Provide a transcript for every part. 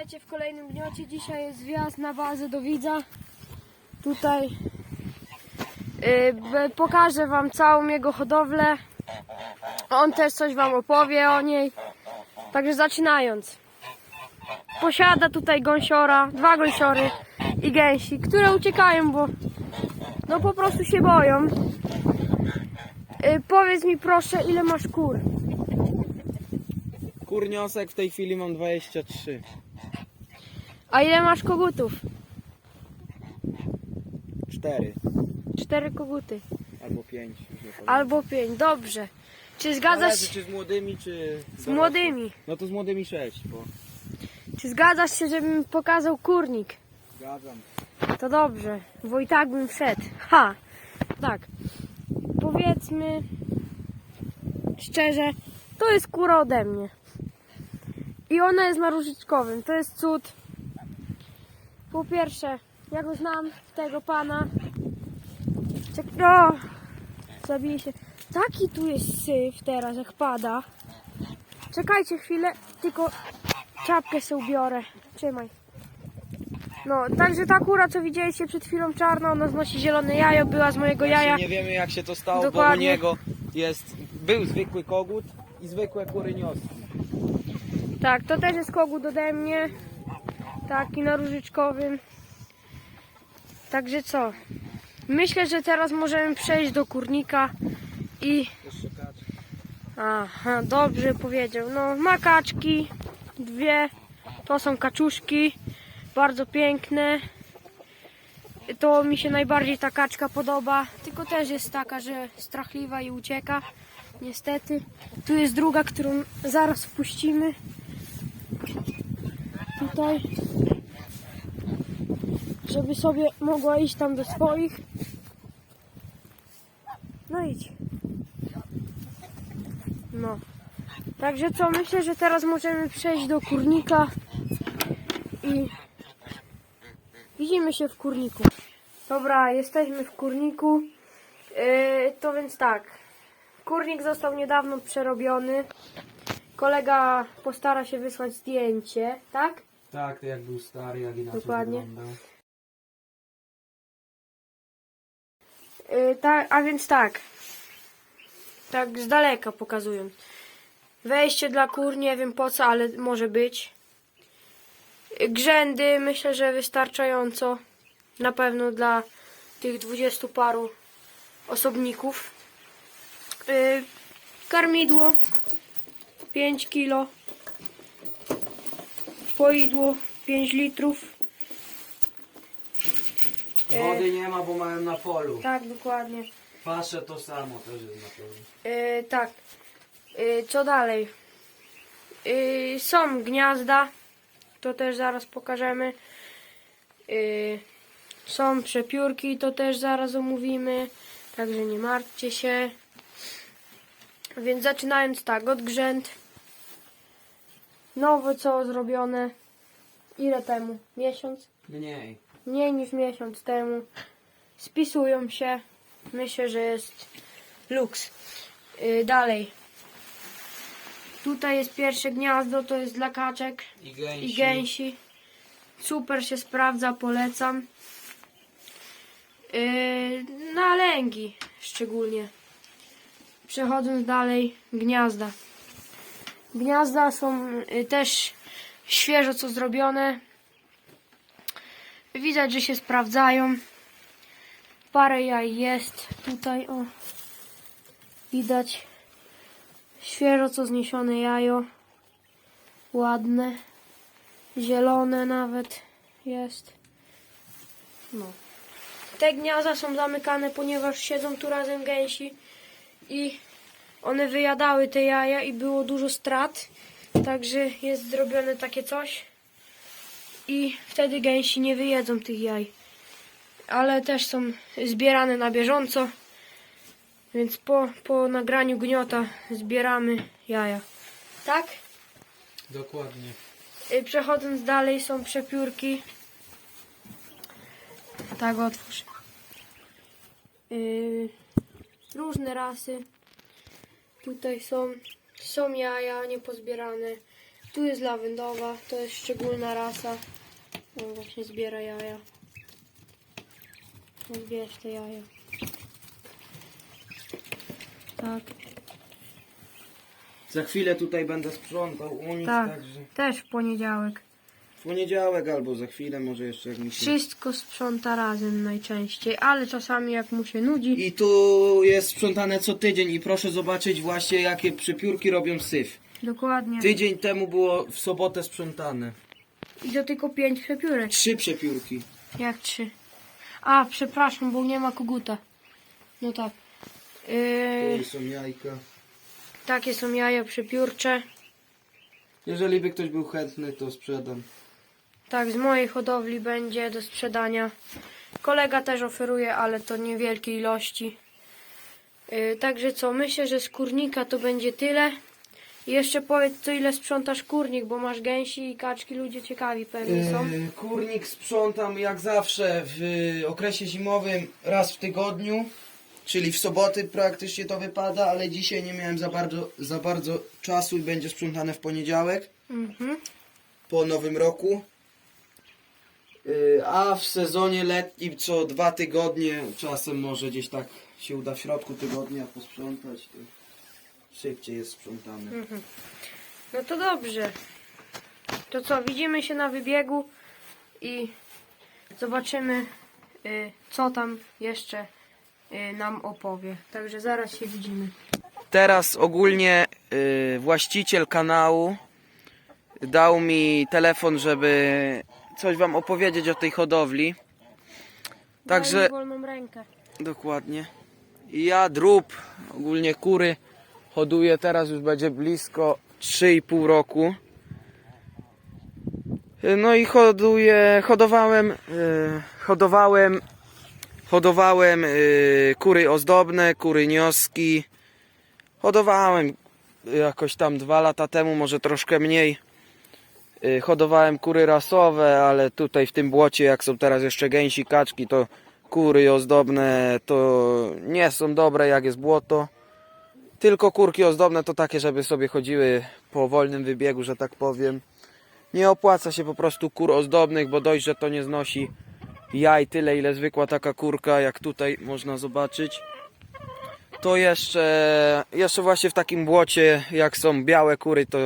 Witajcie w kolejnym gniocie. Dzisiaj jest wjazd na bazę do widza. Tutaj yy, pokażę wam całą jego hodowlę. On też coś wam opowie o niej. Także zaczynając. Posiada tutaj gąsiora, dwa gąsiory i gęsi, które uciekają, bo no po prostu się boją. Yy, powiedz mi proszę, ile masz kur? Kurniosek w tej chwili mam 23. A ile masz kogutów? 4 Cztery koguty. albo 5. Albo pięć, dobrze. Czy zgadzasz Zależy się czy z młodymi, czy z młodymi? No to z młodymi 6, bo Czy zgadzasz się, żebym pokazał kurnik? zgadzam. To dobrze, bo i tak bym wszedł. Ha! Tak. Powiedzmy szczerze, to jest kura ode mnie. I ona jest na różyczkowym. To jest cud. Po pierwsze, ja go znam, tego pana. Czek o! Zabije się. Taki tu jest syf teraz, jak pada. Czekajcie chwilę, tylko czapkę sobie ubiorę. Trzymaj. No, także ta kura, co widzieliście przed chwilą czarna, ona znosi zielone jajo, była z mojego jaja. Właśnie nie wiemy jak się to stało, bo u Dokładnie. niego jest, był zwykły kogut i zwykłe kurynioski. Tak, to też jest kogut ode mnie. Taki na różyczkowym. Także co? Myślę, że teraz możemy przejść do kurnika i... Aha, dobrze powiedział. No, ma kaczki. Dwie. To są kaczuszki. Bardzo piękne. To mi się najbardziej ta kaczka podoba. Tylko też jest taka, że strachliwa i ucieka. Niestety. Tu jest druga, którą zaraz wpuścimy. Tutaj. Żeby sobie mogła iść tam do swoich. No idź. No. Także co, myślę, że teraz możemy przejść do kurnika i widzimy się w kurniku. Dobra, jesteśmy w kurniku. Yy, to więc tak. Kurnik został niedawno przerobiony. Kolega postara się wysłać zdjęcie, tak? Tak, to jak był stary, jak inaczej Dokładnie. wyglądał. Yy, tak, a więc tak. Tak z daleka pokazując. Wejście dla kur, nie wiem po co, ale może być. Grzędy, myślę, że wystarczająco. Na pewno dla tych dwudziestu paru osobników. Yy, Karmidło 5 kilo. Poidło 5 litrów. Wody nie ma, bo mają na polu. Tak, dokładnie. Pasze to samo też jest na polu. Yy, tak. Yy, co dalej? Yy, są gniazda. To też zaraz pokażemy. Yy, są przepiórki. To też zaraz omówimy. Także nie martwcie się. Więc zaczynając tak, od grzęd. Nowe co zrobione. Ile temu? Miesiąc? Mniej. mniej niż miesiąc temu. Spisują się. Myślę, że jest luks. Yy, dalej. Tutaj jest pierwsze gniazdo, to jest dla kaczek I gęsi. i gęsi. Super się sprawdza, polecam. Yy, na lęgi szczególnie. Przechodząc dalej, gniazda. Gniazda są y, też świeżo co zrobione. Widać, że się sprawdzają. Parę jaj jest tutaj, o. Widać. Świeżo co zniesione jajo. Ładne. Zielone nawet jest. No. Te gniazda są zamykane, ponieważ siedzą tu razem gęsi i one wyjadały te jaja i było dużo strat. Także jest zrobione takie coś i wtedy gęsi nie wyjedzą tych jaj. Ale też są zbierane na bieżąco, więc po, po nagraniu gniota zbieramy jaja. Tak? Dokładnie. Y, Przechodząc dalej są przepiórki. Tak otwórz. Yy, różne rasy. Tutaj są, są jaja niepozbierane. Tu jest lawendowa, to jest szczególna rasa. On właśnie zbiera jaja. No, Zbierz te jaja. Tak, Za chwilę tutaj będę sprzątał u nich, tak. także Też w poniedziałek. W poniedziałek albo za chwilę, może jeszcze jak mi się... Wszystko sprząta razem najczęściej, ale czasami jak mu się nudzi. I tu jest sprzątane co tydzień i proszę zobaczyć właśnie jakie przepiórki robią syf. Dokładnie. Tydzień temu było w sobotę sprzątane. I to tylko pięć przepiórek. Trzy przepiórki. Jak trzy? A, przepraszam, bo nie ma koguta. No tak. Yy, Tu są jajka. takie są jaja przepiórcze. Jeżeli by ktoś był chętny, to sprzedam. Tak, z mojej hodowli będzie do sprzedania. Kolega też oferuje, ale to niewielkie ilości. Yy, także co, myślę, że z kurnika to będzie tyle. I jeszcze powiedz, co ile sprzątasz kurnik, bo masz gęsi i kaczki, ludzie ciekawi pewnie są. Yy, Kurnik sprzątam jak zawsze w okresie zimowym raz w tygodniu, czyli w soboty praktycznie to wypada, ale dzisiaj nie miałem za bardzo, za bardzo czasu i będzie sprzątane w poniedziałek Mhm. po nowym roku. Yy, A w sezonie letnim co dwa tygodnie, czasem może gdzieś tak się uda w środku tygodnia posprzątać, to szybciej jest sprzątane. No to dobrze. To co, widzimy się na wybiegu i zobaczymy, y, co tam jeszcze y, nam opowie. Także zaraz się widzimy. Teraz ogólnie y, właściciel kanału dał mi telefon, żeby coś wam opowiedzieć o tej hodowli. Także wolną rękę. dokładnie. I Ja drób, ogólnie kury hoduję teraz już będzie blisko 3,5 roku. Y, No i hoduję, hodowałem, y, hodowałem, hodowałem y, kury ozdobne, kury nioski. Hodowałem jakoś tam dwa lata temu, może troszkę mniej. Y, Hodowałem kury rasowe, ale tutaj w tym błocie, jak są teraz jeszcze gęsi, kaczki, to kury ozdobne to nie są dobre, jak jest błoto. Tylko kurki ozdobne to takie, żeby sobie chodziły po wolnym wybiegu, że tak powiem. Nie opłaca się po prostu kur ozdobnych, bo dość, że to nie znosi jaj tyle, ile zwykła taka kurka, jak tutaj można zobaczyć to jeszcze, jeszcze właśnie w takim błocie, jak są białe kury, to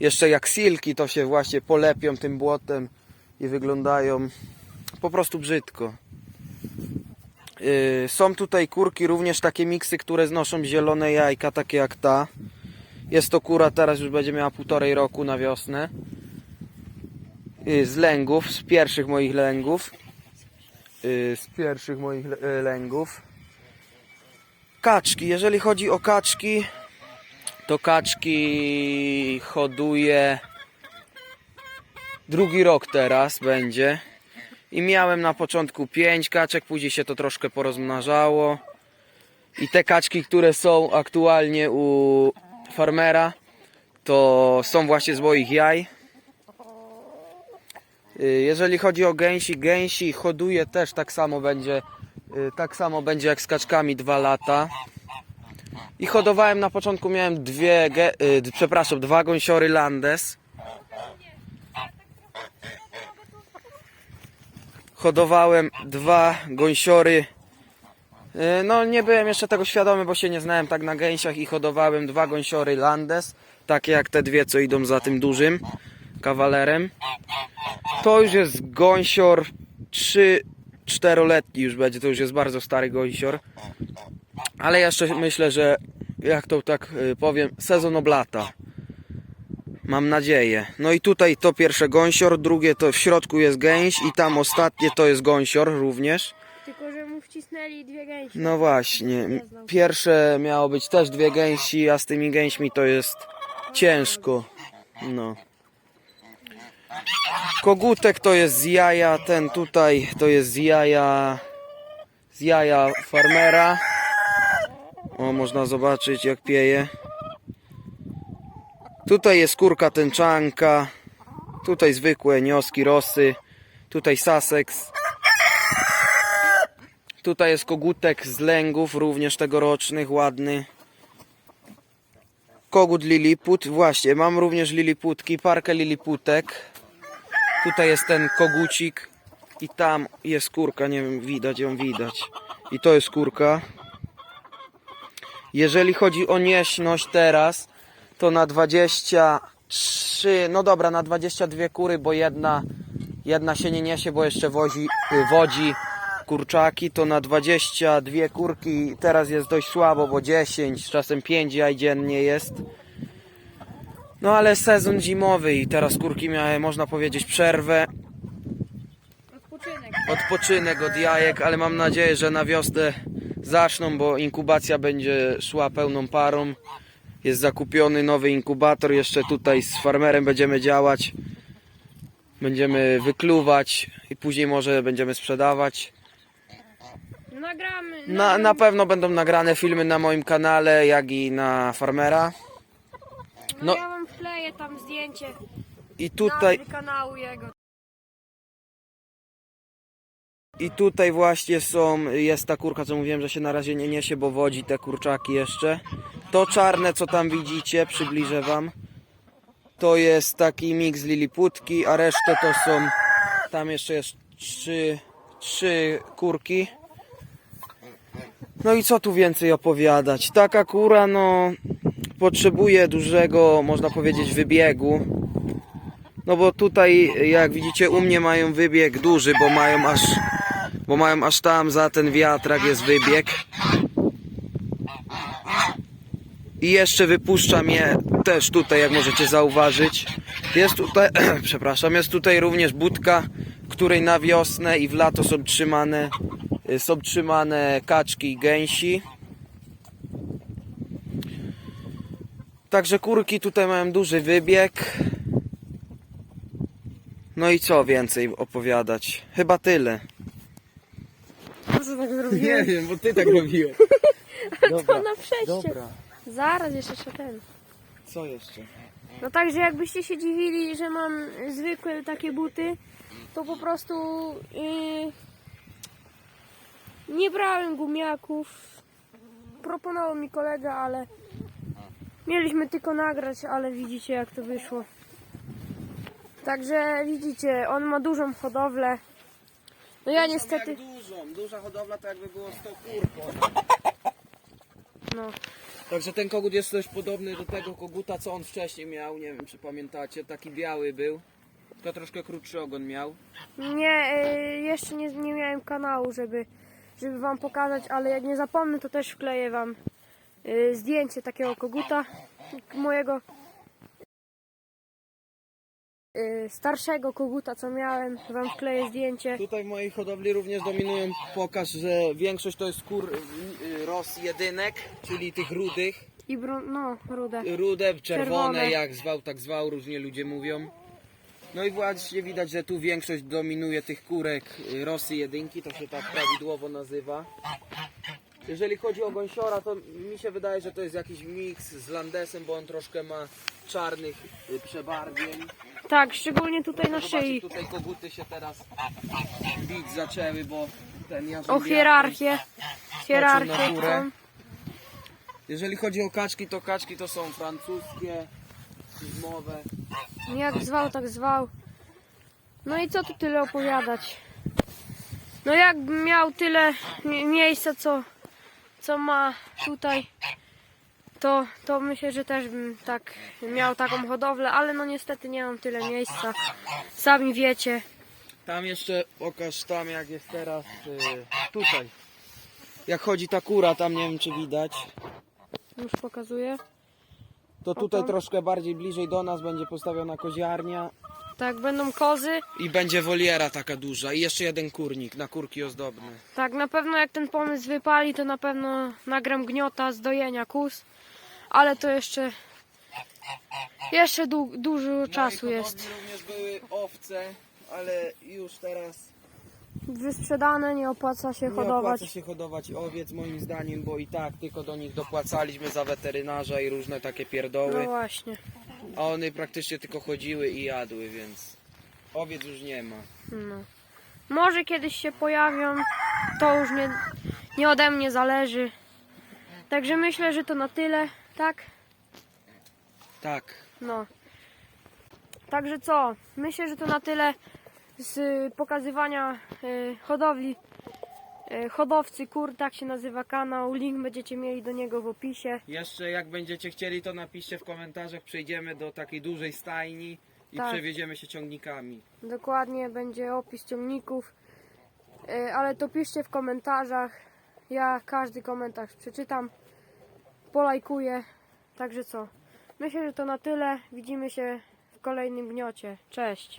jeszcze jak silki, to się właśnie polepią tym błotem i wyglądają po prostu brzydko. Yy, są tutaj kurki, również takie miksy, które znoszą zielone jajka, takie jak ta. Jest to kura, teraz już będzie miała półtorej roku na wiosnę. Yy, z lęgów, z pierwszych moich lęgów. Yy, z pierwszych moich lęgów. Kaczki. Jeżeli chodzi o kaczki, to kaczki hoduję drugi rok teraz będzie. I miałem na początku 5 kaczek, później się to troszkę porozmnażało. I te kaczki, które są aktualnie u farmera, to są właśnie z moich jaj. Y, Jeżeli chodzi o gęsi, gęsi hoduję też tak samo będzie y, tak samo będzie jak z kaczkami 2 lata. I hodowałem na początku miałem dwie, y, przepraszam, dwa gąsiory Landes. Hodowałem dwa gąsiory. Y, No nie byłem jeszcze tego świadomy, bo się nie znałem tak na gęsiach i hodowałem dwa gąsiory Landes, takie jak te dwie, co idą za tym dużym kawalerem. To już jest gąsior 3 czteroletni już będzie, to już jest bardzo stary gąsior. Ale jeszcze myślę, że jak to tak y, powiem, sezon oblata. Mam nadzieję. No i tutaj to pierwsze gąsior, drugie to w środku jest gęś i tam ostatnie to jest gąsior również. Tylko, że mu wcisnęli dwie gęsi. No właśnie, pierwsze miało być też dwie gęsi, a z tymi gęśmi to jest ciężko. No. Kogutek to jest z jaja, ten tutaj to jest z jaja z jaja farmera. O, można zobaczyć jak pieje. Tutaj jest kurka tęczanka. Tutaj zwykłe nioski, rosy. Tutaj Sussex. Tutaj jest kogutek z lęgów, również tegorocznych, ładny. kogut Liliput. Właśnie, mam również Liliputki, parkę Liliputek. Tutaj jest ten kogucik i tam jest kurka, nie wiem, widać ją, widać. I to jest kurka. Jeżeli chodzi o nieśność teraz, to na 23, no dobra, na 22 kury, bo jedna, jedna się nie niesie, bo jeszcze wozi, wodzi kurczaki, to na 22 kurki teraz jest dość słabo, bo 10, czasem 5 jaj dziennie jest. No ale sezon zimowy i teraz kurki miały, można powiedzieć, przerwę, Odpoczynek. odpoczynek od jajek, ale mam nadzieję, że na wiosnę zaczną, bo inkubacja będzie szła pełną parą. Jest zakupiony nowy inkubator, jeszcze tutaj z farmerem będziemy działać. Będziemy wykluwać i później może będziemy sprzedawać. Nagramy. Na, na pewno będą nagrane filmy na moim kanale, jak i na farmera. no, no- ja wam wkleję tam zdjęcie I tutaj, nazwy kanału jego. I tutaj właśnie są, jest ta kurka, co mówiłem, że się na razie nie niesie, bo wodzi te kurczaki jeszcze. To czarne, co tam widzicie, przybliżę wam. To jest taki miks liliputki, a resztę to są, tam jeszcze jest trzy, trzy kurki. No i co tu więcej opowiadać? Taka kura, no, potrzebuje dużego, można powiedzieć, wybiegu. No bo tutaj, jak widzicie, u mnie mają wybieg duży, bo mają aż, bo mają aż tam za ten wiatrak jest wybieg. I jeszcze wypuszczam je też tutaj, jak możecie zauważyć. Jest tutaj, przepraszam, jest tutaj również budka, której na wiosnę i w lato są trzymane, y, są trzymane kaczki i gęsi. Także kurki tutaj mają duży wybieg. No i co więcej opowiadać? Chyba tyle. Tak zrobiłem? wiem, bo ty tak robiłeś. To na przejście. dobra. Zaraz jeszcze się ten. Co jeszcze? No także jakbyście się dziwili, że mam zwykłe takie buty, to po prostu yy, nie brałem gumiaków. Proponował mi kolega, ale mieliśmy tylko nagrać, ale widzicie jak to wyszło. Także widzicie, on ma dużą hodowlę. No ja niestety, Jak dużą, duża hodowla to jakby było 100 kur. no, Także ten kogut jest dość podobny do tego koguta, co on wcześniej miał. Nie wiem, czy pamiętacie. Taki biały był. Tylko troszkę krótszy ogon miał. Nie, y, jeszcze nie, nie miałem kanału, żeby, żeby wam pokazać, ale jak nie zapomnę, to też wkleję wam y, zdjęcie takiego koguta mojego y, starszego koguta, co miałem. Wam wkleję zdjęcie. Tutaj w mojej hodowli również dominują pokaż, że większość to jest kur y, ros jedynek, czyli tych rudych. I bro, no, rude. Rude, czerwone, Czerwone. jak zwał, tak zwał, różnie ludzie mówią. No i właśnie widać, że tu większość dominuje tych kurek y, rosy jedynki, to się tak prawidłowo nazywa. Jeżeli chodzi o gąsiora, to mi się wydaje, że to jest jakiś miks z landesem, bo on troszkę ma czarnych y, przebarwień. Tak, szczególnie tutaj na Zobaczcie, szyi. tutaj koguty się teraz bić zaczęły, bo ten O jarząbiak- hierarchię. Hierarchię. górę. tą. Jeżeli chodzi o kaczki, to kaczki to są francuskie, zimowe. Jak zwał, tak zwał. No i co tu tyle opowiadać? No jakbym miał tyle mi- miejsca, co, co ma tutaj, to, to myślę, że też bym tak miał taką hodowlę, ale no niestety nie mam tyle miejsca. Sami wiecie. Tam jeszcze pokaż tam jak jest teraz tutaj. Jak chodzi ta kura, tam nie wiem czy widać. Już pokazuję. To tutaj Oto. troszkę bardziej bliżej do nas będzie postawiona koziarnia Tak, będą kozy. i będzie woliera taka duża i jeszcze jeden kurnik na kurki ozdobne. Tak, na pewno jak ten pomysł wypali, to na pewno nagram gniota z dojenia kus. Ale to jeszcze, jeszcze du, dużo czasu no i jest. również były owce, ale już teraz Wysprzedane, nie opłaca się nie hodować. opłaca się hodować owiec moim zdaniem, bo i tak tylko do nich dopłacaliśmy za weterynarza i różne takie No pierdoły, właśnie. a one praktycznie tylko chodziły i jadły, więc owiec już nie ma. No. Może kiedyś się pojawią, to już nie, nie ode mnie zależy. Także myślę, że to na tyle, tak? Tak. No. Także co? Myślę, że to na tyle z pokazywania y, hodowli. Y, hodowcy kur, tak się nazywa kanał. Link będziecie mieli do niego w opisie. Jeszcze jak będziecie chcieli, to napiszcie w komentarzach. Przejdziemy do takiej dużej stajni i Tak. przewieziemy się ciągnikami. Dokładnie będzie opis ciągników. Y, Ale to piszcie w komentarzach. Ja każdy komentarz przeczytam. Polajkuję. Także co? Myślę, że to na tyle. Widzimy się w kolejnym gniocie. Cześć.